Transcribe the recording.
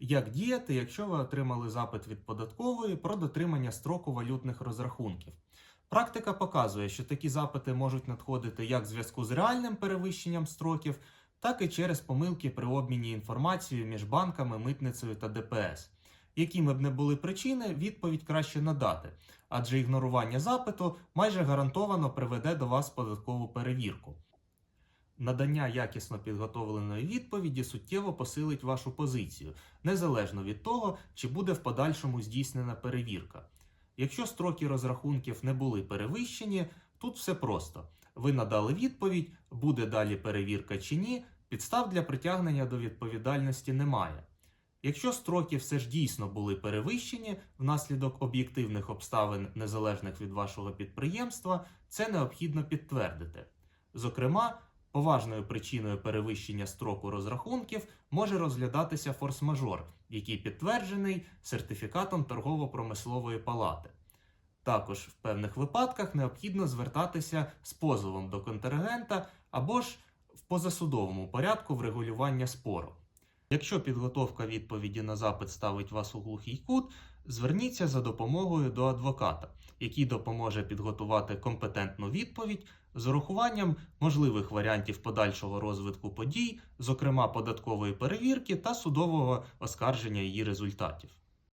Як діяти, якщо ви отримали запит від податкової про дотримання строку валютних розрахунків? Практика показує, що такі запити можуть надходити як в зв'язку з реальним перевищенням строків, так і через помилки при обміні інформацією між банками, митницею та ДПС. Якими б не були причини, відповідь краще надати, адже ігнорування запиту майже гарантовано приведе до вас податкову перевірку. Надання якісно підготовленої відповіді суттєво посилить вашу позицію, незалежно від того, чи буде в подальшому здійснена перевірка. Якщо строки розрахунків не були перевищені, тут все просто. Ви надали відповідь, буде далі перевірка чи ні, підстав для притягнення до відповідальності немає. Якщо строки все ж дійсно були перевищені внаслідок об'єктивних обставин, незалежних від вашого підприємства, це необхідно підтвердити. Зокрема, поважною причиною перевищення строку розрахунків може розглядатися форс-мажор, який підтверджений сертифікатом торгово-промислової палати. Також в певних випадках необхідно звертатися з позовом до контрагента або ж в позасудовому порядку врегулювання спору. Якщо підготовка відповіді на запит ставить вас у глухий кут, зверніться за допомогою до адвоката, який допоможе підготувати компетентну відповідь з урахуванням можливих варіантів подальшого розвитку подій, зокрема податкової перевірки та судового оскарження її результатів.